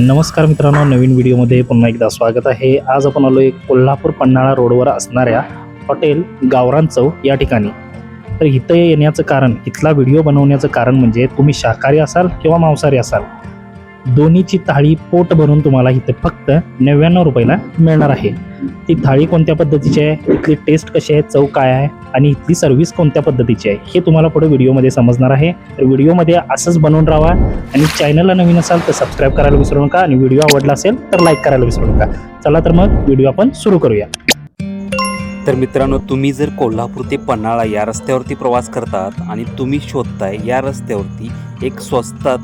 नमस्कार मित्रांनो नवीन व्हिडिओमध्ये पुन्हा एकदा स्वागत आहे. आज आपण आलो एक कोल्हापूर पन्हाळा रोडवर असणाऱ्या हॉटेल गावरान चव या ठिकाणी. तर इथं येण्याचं कारण इथला व्हिडिओ बनवण्याचं कारण म्हणजे तुम्ही शाकाहारी असाल किंवा मांसाहारी असाल. दोन्हीची थाळी पोट भरून तुम्हाला इथे फक्त नव्याण्णव रुपयाला मिळणार आहे. ती थाळी कोणत्या पद्धतीची आहे? इथली टेस्ट कशी आहे? चव काय आहे? आणि इथली सर्व्हिस कोणत्या पद्धतीची आहे? हे तुम्हाला पुढे व्हिडिओमध्ये समजणार आहे. तर व्हिडिओमध्ये असंच बनवून राहा आणि चॅनलला नवीन असाल तर सबस्क्राईब करायला विसरू नका आणि व्हिडिओ आवडला असेल तर लाईक करायला विसरू नका. चला तर मग व्हिडिओ आपण सुरू करूया. तर मित्रांनो तुम्ही जर कोल्हापूर ते पन्हाळा या रस्त्यावरती प्रवास करतात आणि तुम्ही शोधताय या रस्त्यावरती एक स्वस्तात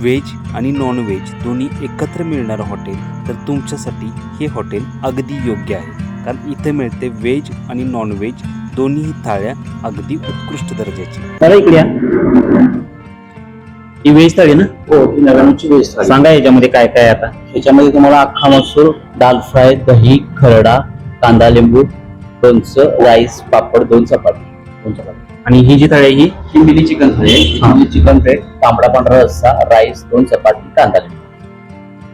व्हेज आणि नॉन व्हेज दोन्ही एकत्र मिळणारं हॉटेल तर तुमच्यासाठी हे हॉटेल अगदी योग्य आहे. कारण इथे मिळते व्हेज आणि नॉन व्हेज दोन्ही थाळ्या अगदी उत्कृष्ट दर्जाची. मला इकडे या. ही व्हेज थाळी ना? हो नव्याण्णवची वेस्ट आहे सांगा याच्यामध्ये काय काय आता? त्याच्यामध्ये तुम्हाला अख्खा मसूर दाल फ्राय दही खरडा कांदा लिंबू लोणचं राईस पापड दोन चपाती. दोन चपाती. आणि ही जी थाळी आहे ही ही मिली चिकन थाळी आहे. हा. चिकन प्लेट तांबडा पांढरा रस्सा राईस दोन चपाती कांदा लिंबू.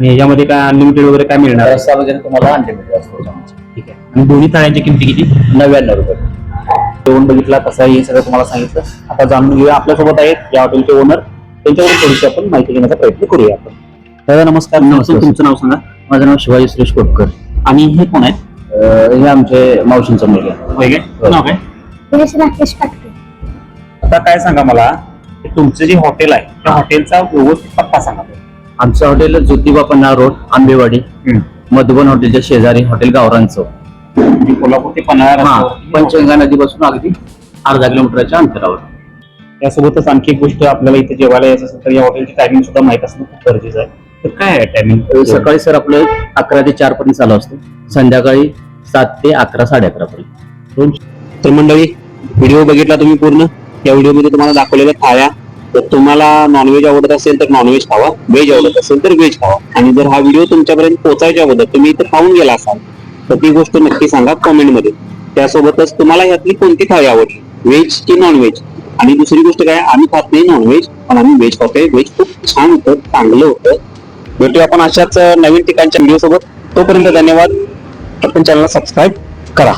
आणि याच्यामध्ये काय अनलिमिटेड वगैरे काय मिळणार? रस्सा वगैरे तुम्हाला अनलिमिटेड असतो. ठीक आहे. आणि दोन्ही थाळ्यांची किंमती किती? नव्याण्णव रुपये. जेवण बघितला कसं आहे हे सगळं तुम्हाला सांगितलं. आता जाणून घेऊया आपल्यासोबत आहेत या हॉटेलचे ओनर त्यांच्याकडून थोडीशी आपण माहिती घेण्याचा प्रयत्न करूया आपण. दादा नमस्कार. नमस्कार. तुमचं नाव सांगा. माझं नाव शिवाजी सुरेश कोटकर. आणि हे कोण आहेत? अं, हे आमचे मावशींचा मुलगा होय काय? हो. नाव काय? राकेश पाटकर. आता काय सांगा मला? की तुमचं जे हॉटेल आहे त्या हॉटेलचा व्यवस्थित पत्ता सांगा. आमचं हॉटेल ज्योतिबा पन्हाळ रोड आंबेवाडी मधुबन हॉटेलच्या शेजारी हॉटेल गावरान चौक म्हणजे कोल्हापूर ते पन्हाळा हा रस्त्यावरती पंचगंगा नदीपासून अगदी अर्धा किलोमीटरच्या अंतरावर. त्यासोबतच आणखी एक गोष्ट आपल्याला इथे जेवायला यायचं असेल तर या हॉटेलची टायमिंग सुद्धा माहीत असणं खूप गरजेचं आहे. तर काय आहे टायमिंग सकाळी सर आपलं अकरा ते चार पर्यंत चालू असतं. संध्याकाळी सात ते अकरा साडे अकरा पर्यंत. तर मंडळी व्हिडिओ बघितला तुम्ही पूर्ण? या व्हिडिओमध्ये तुम्हाला दाखवलेल्या थाळ्या तर तुम्हाला नॉनव्हेज आवडत असेल तर नॉनव्हेज खावा व्हेज आवडत असेल तर व्हेज खावा. आणि जर हा व्हिडिओ तुमच्यापर्यंत पोहोचायच्या अगोदर तुम्ही इथं खाऊन गेला असाल तर ती गोष्ट नक्की सांगा कॉमेंटमध्ये. त्यासोबतच तुम्हाला यातली कोणती थाळी आवडली? व्हेज की नॉनव्हेज आणि दुसरी गोष्ट काय आम्ही खात नाही नॉनव्हेज पण आम्ही व्हेज खातोय. व्हेज खूप छान होतं चांगलं होतं. भेटूया आपण अशाच नवीन ठिकाणच्या व्हिडिओ सोबत. तोपर्यंत धन्यवाद. आपण चॅनलला सबस्क्राईब करा.